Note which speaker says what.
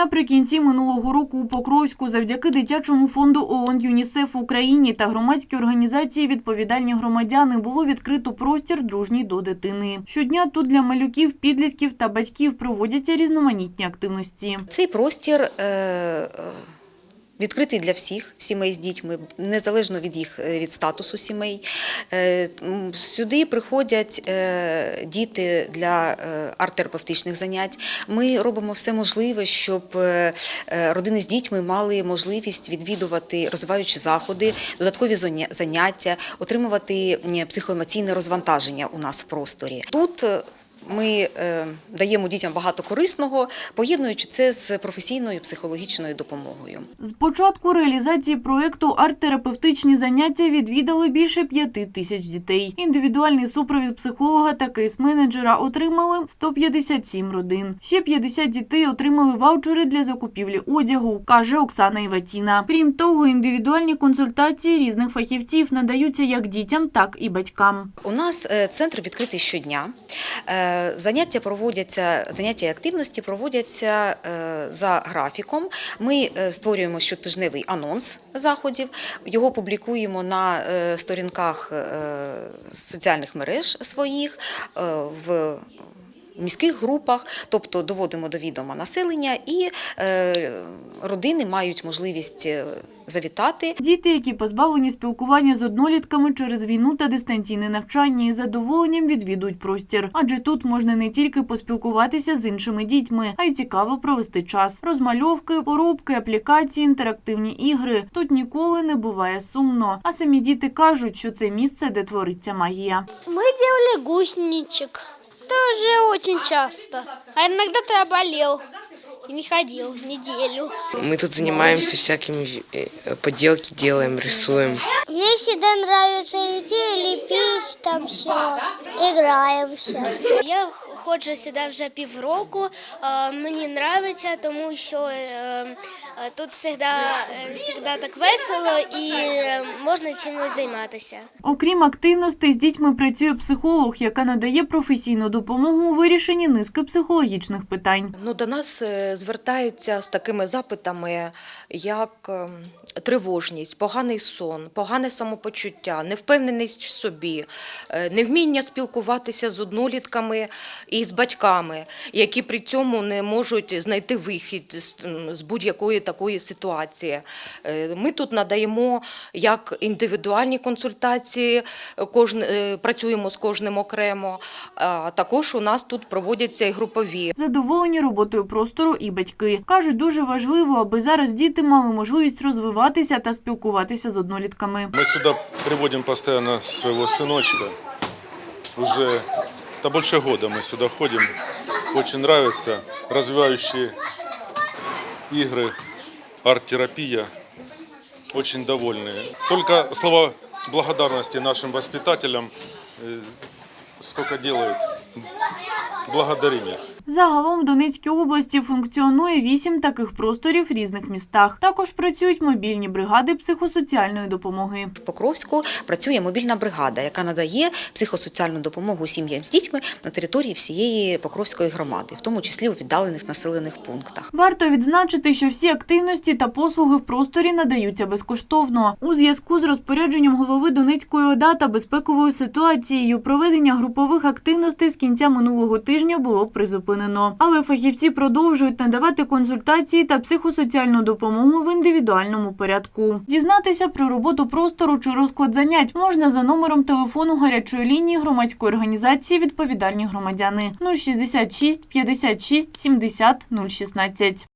Speaker 1: Наприкінці минулого року у Покровську завдяки дитячому фонду ООН ЮНІСЕФ Україні та громадській організації відповідальні громадяни було відкрито простір дружній до дитини. Щодня тут для малюків, підлітків та батьків проводяться різноманітні активності.
Speaker 2: Цей простір е, відкритий для всіх сімей з дітьми, незалежно від їх е, від статусу сімей. Е, Сюди приходять е, діти для арт-терапевтичних занять. Ми робимо все можливе, щоб родини з дітьми мали можливість відвідувати розвиваючі заходи, додаткові заняття, отримувати психоемоційне розвантаження у нас в просторі. Тут ми е, даємо дітям багато корисного, поєднуючи це з професійною психологічною допомогою.
Speaker 1: З початку реалізації проєкту арт-терапевтичні заняття відвідали більше п'яти тисяч дітей. Індивідуальний супровід психолога та кейс-менеджера отримали 157 родин. Ще 50 дітей отримали ваучери для закупівлі одягу, каже Оксана Іватіна. Крім того, індивідуальні консультації різних фахівців надаються як дітям, так і батькам.
Speaker 2: У нас е, центр відкритий щодня. Е, Заняття проводяться, заняття і активності проводяться е, за графіком. Ми е, створюємо щотижневий анонс заходів. Його публікуємо на сторінках соціальних мереж своїх в міських групах, тобто доводимо до відома населення, і е, родини мають можливість е, завітати
Speaker 1: Діти, які позбавлені спілкування з однолітками через війну та дистанційне навчання, із задоволенням відвідують простір. Адже тут можна не тільки поспілкуватися з іншими дітьми, а й цікаво провести час. Розмальовки, поробки, аплікації, інтерактивні ігри. Тут ніколи не буває сумно. А самі діти кажуть, що це місце, де твориться магія.
Speaker 3: Мы делали гусеничек. Тоже очень часто. А иногда ты болел и не ходил неделю.
Speaker 4: Мы тут занимаемся всякими э, поделки делаем, рисуем.
Speaker 3: Мне всегда нравится идти лепить там все. Играемся.
Speaker 5: Я ходжу сюди вже півроку. Е, Мені подобається, тому що е, е, тут завжди, завжди так весело і е, можна чимось займатися.
Speaker 1: Окрім активностей, з дітьми працює психолог, яка надає професійну допомогу у вирішенні низки психологічних питань.
Speaker 6: Ну, до нас е, звертаються з такими запитами, як ем, тривожність, поганий сон, погане самопочуття, невпевненість в собі, е, невміння спілкуватися з однолітками і з батьками, які при цьому не можуть знайти вихід з, будь-якої такої ситуації. Е, Ми тут надаємо як індивідуальні консультації, е, працюємо з кожним окремо, а також у нас тут проводяться і групові.
Speaker 1: Задоволені роботою простору і батьки. Кажуть, дуже важливо, аби зараз діти мали можливість розвиватися та спілкуватися з однолітками.
Speaker 7: Мы сюда приводим постоянно своего сыночка. Уже да, больше года мы сюда ходим. Очень нравятся развивающие игры, арт-терапия. Очень довольные. Только слова благодарности нашим воспитателям э, столько делают. Благодарим их.
Speaker 1: Загалом в Донецькій області функціонує вісім таких просторів в різних містах. Також працюють мобільні бригади психосоціальної допомоги.
Speaker 2: В Покровську працює мобільна бригада, яка надає психосоціальну допомогу сім'ям з дітьми на території всієї Покровської громади, в тому числі у віддалених населених пунктах.
Speaker 1: Варто відзначити, що всі активності та послуги в просторі надаються безкоштовно. У зв'язку з розпорядженням голови Донецької ОДА та безпековою ситуацією проведення групових активностей з кінця минулого тижня було призупинено. Але фахівці продовжують надавати консультації та психосоціальну допомогу в індивідуальному порядку. Дізнатися про роботу простору чи розклад занять можна за номером телефону гарячої лінії громадської організації відповідальні громадяни 066 56 70 016.